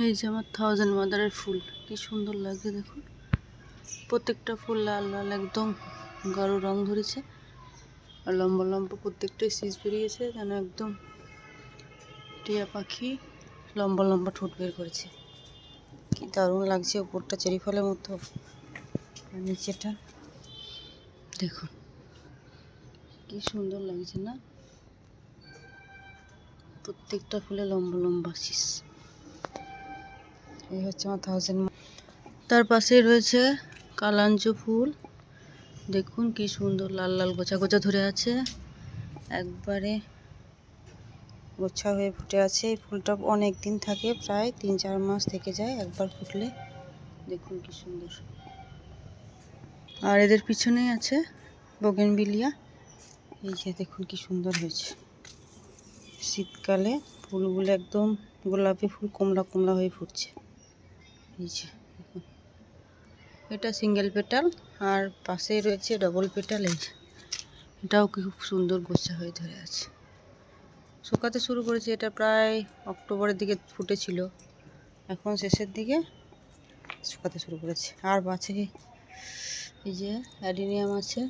এই যে আমার থাউজেন্ড মাদারের ফুল, কি সুন্দর লাগছে দেখুন। প্রত্যেকটা ফুল লাল লাল একদম গাঢ় রং ধরেছে। আর লম্বা লম্বা প্রত্যেকটাই শীষ বেরিয়েছে, যেন একদম টিয়া পাখি লম্বা লম্বা ঠোঁট বের করেছে। কি দারুণ লাগছে উপরটা চেরি ফলের মতো। আর নিচেটা দেখুন। কি সুন্দর লাগছে না? প্রত্যেকটা ফুলে লম্বা লম্বা শীষ এই হচ্ছে আমার থাউজেন্ড তার পাশে রয়েছে কালাঞ্চ ফুল। দেখুন কি সুন্দর লাল লাল গোছা গোছা ধরে আছে। একবারে গোছা হয়ে ফুটে আছে। এই ফুলটা অনেক দিন থাকে, প্রায় তিন চার মাস থেকে যায় একবার ফুটলে। দেখুন কি সুন্দর। আর এদের পিছনেই আছে বগেনবিলিয়া। এই যে দেখুন কি সুন্দর হয়েছে। শীতকালে ফুলগুলো একদম গোলাপি ফুল, কমলা কমলা হয়ে ফুটছে। এই এটা সিঙ্গেল পেটাল আর পাশেই রয়েছে ডবল পেটাল এই এটাও খুব সুন্দর গোছা হয়ে ধরে আছে। শুকাতে শুরু করেছে, এটা প্রায় অক্টোবরের দিকে ফুটেছিল। এখন শেষের দিকে শুকাতে শুরু করেছে। আর বাছে এই যে অ্যাডিনিয়াম আছে,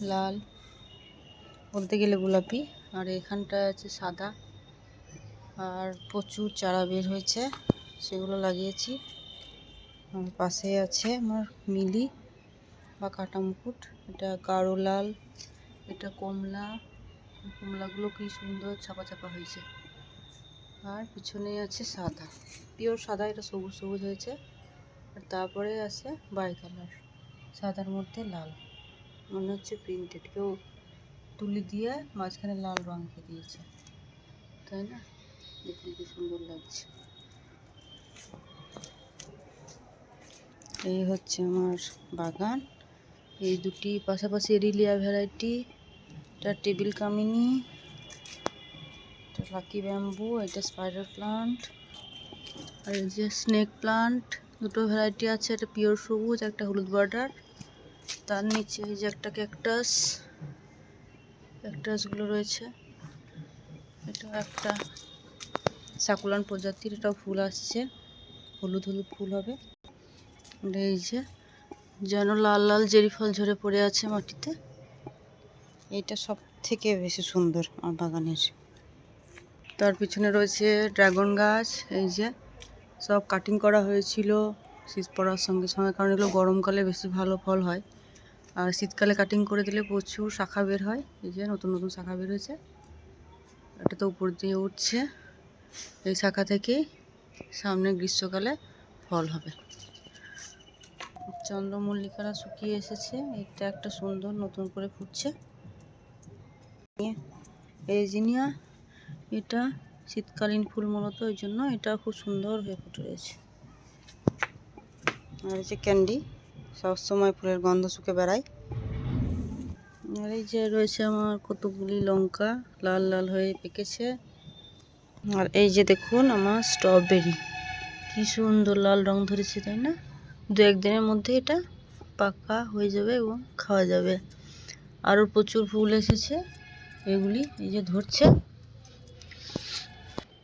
লাল, বলতে গেলে গোলাপি। আর এখানটা আছে সাদা। আর প্রচুর চারা বের হয়েছে। সেগুলো লাগিয়েছি। পাশে আছে আমার মিলি বা কাটা মুকুট। এটা গাঢ় লাল, এটা কমলা। কমলাগুলো কি সুন্দর ছাপা ছাপা হয়েছে। আর পিছনে আছে সাদা। পিওর সাদা, এটা সবুজ সবুজ হয়েছে। আর তারপরে আছে বাই কালার, সাদার মধ্যে লাল। মনে হচ্ছে প্রিন্টেড। কেউ তুলি দিয়ে মাঝখানে লাল রং এঁকে দিয়েছে। তাই না? দেখুন কি সুন্দর লাগছে। এই হচ্ছে আমার বাগান। এই দুটি পাশাপাশি রিলিয়া ভ্যারাইটি। এটা টেবিল কামিনি, এটা লাকি ব্যাম্বু, এটা স্পাইডার প্লান্ট, আর এই যে স্নেক প্লান্ট, দুটো ভ্যারাইটি আছে, একটা পিওর সবুজ, একটা হলুদ বর্ডার। তার নিচে এই যে একটা ক্যাকটাস, ক্যাকটাসগুলো রয়েছে। এটা একটা সাকুলান প্রজাতির এটাও ফুল আসছে। হলুদ হলুদ ফুল হবে। এই যে, যেন লাল লাল জেরি ফল ঝরে পড়ে আছে মাটিতে। এইটা সব থেকে বেশি সুন্দর আমার বাগানের। তার পিছনে রয়েছে ড্রাগন গাছ, এই যে, সব কাটিং করা হয়েছিল শীত পড়ার সঙ্গে সঙ্গে, কারণ এগুলো গরমকালে বেশি ভালো ফল হয়। আর শীতকালে কাটিং করে দিলে প্রচুর শাখা বের হয়, এই যে, নতুন নতুন শাখা বের হয়েছে। এটা তো উপর দিয়ে উঠছে এই শাখা থেকে সামনে গ্রীষ্মকালে ফল হবে। চন্দ্রমল্লিকারা শুকিয়ে এসেছে। এটা একটা সুন্দর নতুন করে ফুটছে। এজিনিয়া এটা শীতকালীন ফুল মূলত, ওই জন্য এটা খুব সুন্দর হয়ে ফুটে রয়েছে। আর যে ক্যান্ডি, সবসময় ফুলের গন্ধ শুকে বেড়ায়। আর এই যে রয়েছে আমার কতগুলি লঙ্কা, লাল লাল হয়ে পেকেছে আর এই যে দেখুন আমার স্ট্রবেরি কি সুন্দর লাল রং ধরেছে, তাই না? দু একদিনের মধ্যে এটা পাকা হয়ে যাবে এবং খাওয়া যাবে। আরও প্রচুর ফুল এসেছে, এগুলি এই যে ধরছে।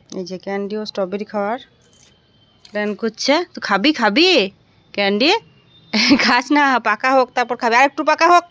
এই যে ক্যান্ডি ও স্ট্রবেরি খাওয়ার প্ল্যান করছে। তো খাবি খাবি? ক্যান্ডি? খাস না, পাকা হোক, তারপর খাবি। আর একটু পাকা হোক।